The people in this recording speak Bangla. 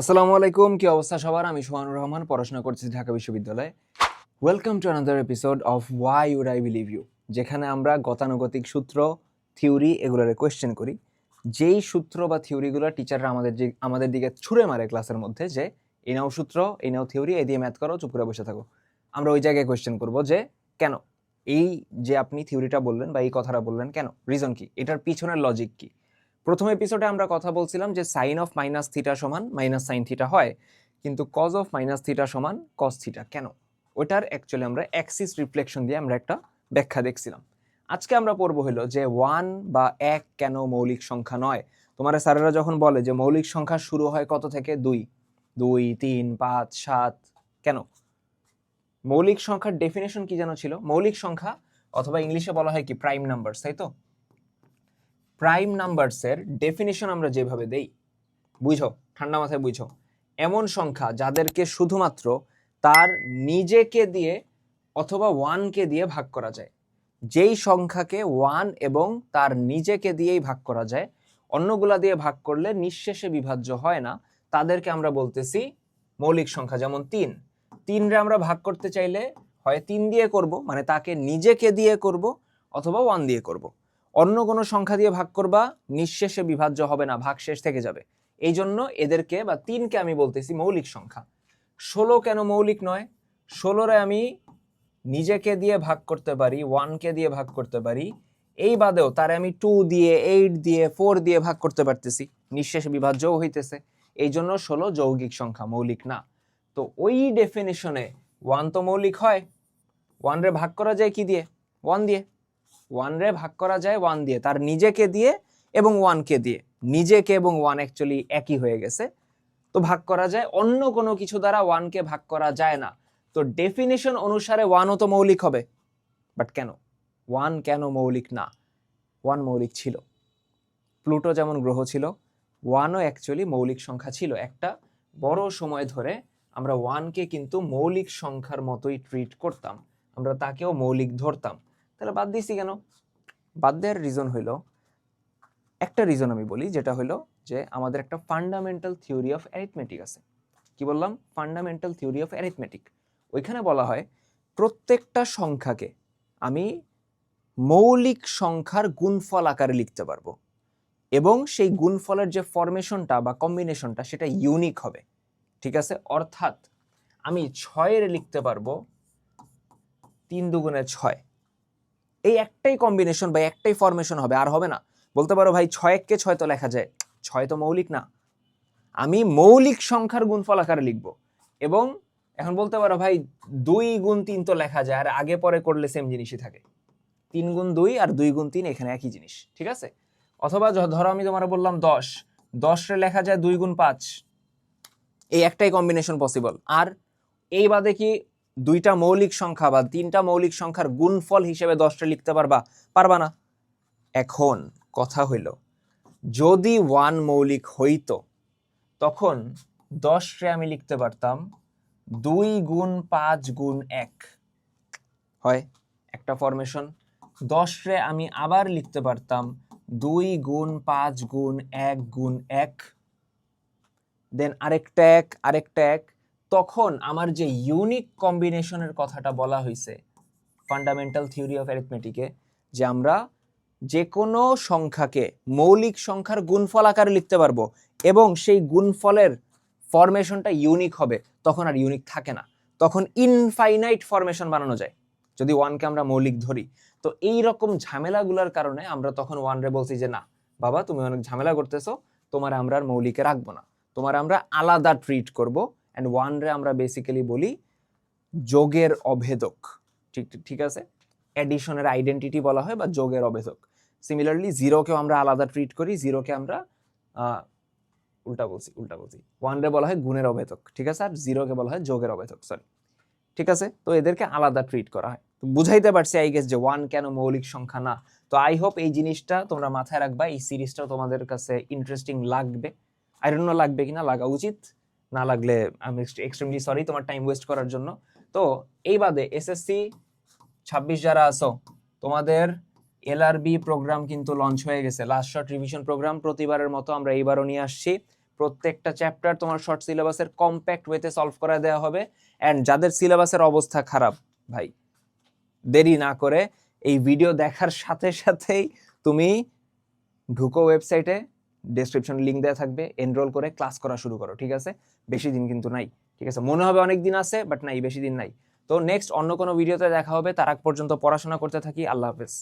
আসসালামু আলাইকুম, কি অবস্থা সবার? আমি সোহানুর রহমান, পড়াশোনা করছি ঢাকা বিশ্ববিদ্যালয়ে। Welcome to another episode of why would I believe you যেখানে আমরা গতানুগতিক সূত্র থিওরি এগুলোর কোয়েশ্চেন করি। যেই সূত্র বা থিওরিগুলো টিচাররা আমাদের যে, আমাদের দিকে ছুঁড়ে মারে ক্লাসের মধ্যে, যে এই নাও সূত্র, এই নাও থিওরি এই দিয়ে ম্যাথ করো, চুপ করে বসে থাকো। আমরা ওই জায়গায় কোয়েশ্চেন করব যে, কেন? এই যে আপনি থিওরিটা বললেন বা এই কথাটা বললেন, কেন? রিজন কি? এটার পিছনের লজিক কি? প্রথম এপিসোডে আমরা কথা বলছিলাম যে সাইন অফ মাইনাস থিটা সমান মাইনাস সাইন থিটা হয়, কিন্তু কজ অফ মাইনাস থিটা সমান কজ থিটা কেন? ওটার অ্যাকচুয়ালি আমরা অ্যাক্সিস রিফ্লেকশন দিয়ে আমরা একটা ব্যাখ্যা দেখছিলাম। আজকে আমরা পড়ব হলো যে ওয়ান বা এক কেন মৌলিক সংখ্যা নয়? তোমার স্যারেরা যখন বলে যে মৌলিক সংখ্যা শুরু হয় কত থেকে? দুই। দুই, তিন, পাঁচ, সাত। কেন? মৌলিক সংখ্যার ডেফিনেশন কি যেন ছিল? মৌলিক সংখ্যা অথবা ইংলিশে বলা হয় কি? প্রাইম নাম্বার তাই তো? প্রাইম নাম্বারসের ডেফিনিশন আমরা যেভাবে দেই, বুঝো? ঠান্ডা মাথায় বুঝো। এমন সংখ্যা যাদেরকে শুধুমাত্র তার নিজেকে দিয়ে অথবা ওয়ানকে দিয়ে ভাগ করা যায়। যেই সংখ্যাকে ওয়ান এবং তার নিজেকে দিয়েই ভাগ করা যায়, অন্যগুলা দিয়ে ভাগ করলে নিঃশেষে বিভাজ্য হয় না। তাদেরকে আমরা বলতেছি মৌলিক সংখ্যা, যেমন তিন। তিনরে আমরা ভাগ করতে চাইলে হয় তিন দিয়ে করব মানে তাকে নিজেকে দিয়ে করব অথবা ওয়ান দিয়ে করব। অন্য কোনো সংখ্যা দিয়ে ভাগ করবা, নিঃশেষে বিভাজ্য হবে না, ভাগ শেষ থেকে যাবে। এই জন্য এদেরকে বা তিনকে আমি বলতেছি মৌলিক সংখ্যা। ষোলো কেন মৌলিক নয়? ষোলোরে আমি নিজেকে দিয়ে ভাগ করতে পারি, ওয়ানকে দিয়ে ভাগ করতে পারি। এই বাদেও তারে আমি টু দিয়ে, এইট দিয়ে, ফোর দিয়ে ভাগ করতে পারতেছি, নিঃশেষে বিভাজ্যও হইতেছে। এই জন্য ষোলো যৌগিক সংখ্যা, মৌলিক না। তো ওই ডেফিনেশনে ওয়ান তো মৌলিক হয়, ওয়ানরে ভাগ করা যায় কি দিয়ে? ওয়ান দিয়ে। ওয়ান রে ভাগ করা যায় ওয়ান দিয়ে। তার নিজেকে দিয়ে এবং ওয়ানকে দিয়ে। নিজেকে এবং ওয়ান অ্যাকচুয়ালি একই হয়ে গেছে। তো ভাগ করা যায়, অন্য কোনো কিছু দ্বারা ওয়ানকে ভাগ করা যায় না। তো ডেফিনেশন অনুসারে ওয়ানও তো মৌলিক হবে। বাট কেন? ওয়ান কেন মৌলিক না? ওয়ান মৌলিক ছিল। প্লুটো যেমন গ্রহ ছিল ওয়ানও অ্যাকচুয়ালি মৌলিক সংখ্যা ছিল। একটা বড় সময় ধরে আমরা ওয়ানকে কিন্তু মৌলিক সংখ্যার মতোই ট্রিট করতাম। আমরা তাকেও মৌলিক ধরতাম। তাহলে বাদ দিয়েছি কেন? বাদ দেওয়ার রিজন হইল, একটা রিজন আমি বলি, যেটা হইল যে আমাদের একটা ফান্ডামেন্টাল থিওরি অফ অ্যারিথমেটিক আছে। কি বললাম? ফান্ডামেন্টাল থিওরি অফ অ্যারিথমেটিক ওইখানে বলা হয়, প্রত্যেকটা সংখ্যাকে আমি মৌলিক সংখ্যার গুণফল আকারে লিখতে পারব। এবং সেই গুণফলের যে ফরমেশনটা বা কম্বিনেশনটা সেটা ইউনিক হবে। ঠিক আছে? অর্থাৎ আমি ছয়ের লিখতে পারব তিন দুগুণে ছয়। এই একটাই কম্বিনেশন বা একটাই ফরমেশন হবে, আর হবে না। বলতে পারো ভাই ছয়কে ছয় তো লেখা যায়। ছয় তো মৌলিক না। আমি মৌলিক সংখ্যার গুণফল আকারে লিখব। এবং এখন বলতে পারো ভাই, দুই গুণ তিন তো লেখা যায়, আর আগে পরে করলে সেম জিনিসই থাকে। তিন গুণ দুই আর দুই গুণ তিন এখানে একই জিনিস, ঠিক আছে? অথবা ধরো আমি তোমার বললাম দশ। দশরে লেখা যায় দুই গুণ পাঁচ। এই একটাই কম্বিনেশন পসিবল আর এই বাদে কি দুইটা মৌলিক সংখ্যা বা তিনটা মৌলিক সংখ্যার গুণফল হিসেবে দশটা লিখতে পারবা পারবা না? এখন কথা হইল, যদি ওয়ান মৌলিক হইতো, তখন দশরে আমি লিখতে পারতাম দুই গুণ পাঁচ গুণ এক। হয়, একটা ফরমেশন দশরে আমি আবার লিখতে পারতাম দুই গুণ পাঁচ গুণ এক গুণ এক। দেন আরেকটা এক আরেকটা এক। তখন আমার যে ইউনিক কম্বিনেশনের কথাটা বলা হয়েছে ফান্ডামেন্টাল থিওরি অফ অ্যারিথমেটিকে যে আমরা যে কোনো সংখ্যাকে মৌলিক সংখ্যার গুণফল আকারে লিখতে পারব এবং সেই গুণফলের ফরমেশনটা ইউনিক হবে, তখন আর ইউনিক থাকে না। তখন ইনফাইনাইট ফরমেশন বানানো যায়। যদি ওয়ানকে আমরা মৌলিক ধরি, তো এই রকম ঝামেলাগুলোর কারণে আমরা তখন ওয়ান রে বলছি যে, না, বাবা, তুমি অনেক ঝামেলা করতেছো, তোমার আমরা আর মৌলিকে রাখব না। তোমার আমরা আলাদা ট্রিট করব অ্যান্ড ওয়ান রে আমরা বেসিক্যালি বলি যোগের অভেদক। ঠিক ঠিক আছে? অ্যাডিশনের আইডেন্টিটি বলা হয় বা যোগের অভেদক। সিমিলারলি জিরোকেও আমরা আলাদা ট্রিট করি জিরোকে আমরা উল্টা বলছি উল্টা বলছি। ওয়ান রে বলা হয় গুণের অভেদক, ঠিক আছে? আর জিরোকে বলা হয় যোগের অভেদক সরি ঠিক আছে? তো এদেরকে আলাদা ট্রিট করা হয়। তো বুঝাইতে পারছি আই গেস যে ওয়ান কেন মৌলিক সংখ্যা না। তো আই হোপ এই জিনিসটা তোমরা মাথায় রাখবা, এই সিরিজটাও তোমাদের কাছে ইন্টারেস্টিং লাগবে। আই ডোন্ট নো লাগবে কিনা, লাগা উচিত। না লাগলে আমি এক্সট্রিমলি সরি তোমার টাইম ওয়েস্ট করার জন্য। তো এই বাদে এসএসসি ছাব্বিশ যারা আছো, তোমাদের এলআরবি প্রোগ্রাম কিন্তু লঞ্চ হয়ে গেছে। লাস্ট শর্ট রিভিশন প্রোগ্রাম প্রতিবারের মতো আমরা এইবারও নিয়ে আসছি। প্রত্যেকটা চ্যাপ্টার তোমার শর্ট সিলেবাসের কম্প্যাক্ট ওয়েতে সলভ করা দেওয়া হবে। অ্যান্ড যাদের সিলেবাসের অবস্থা খারাপ, ভাই, দেরি না করে এই ভিডিও দেখার সাথে সাথেই তুমি ঢুকো ওয়েবসাইটে ডেসক্রিপশন লিঙ্ক দেওয়া থাকবে এনরোল করে ক্লাস করা শুরু করো, ঠিক আছে? বেশি দিন কিন্তু নাই, ঠিক আছে? মনে হবে অনেক দিন আছে বাট নাই, বেশি দিন নাই। তো নেক্সট অন্য কোনো ভিডিওতে দেখা হবে, তার আগ পর্যন্ত পড়াশোনা করতে থাকি, আল্লাহ হাফেজ।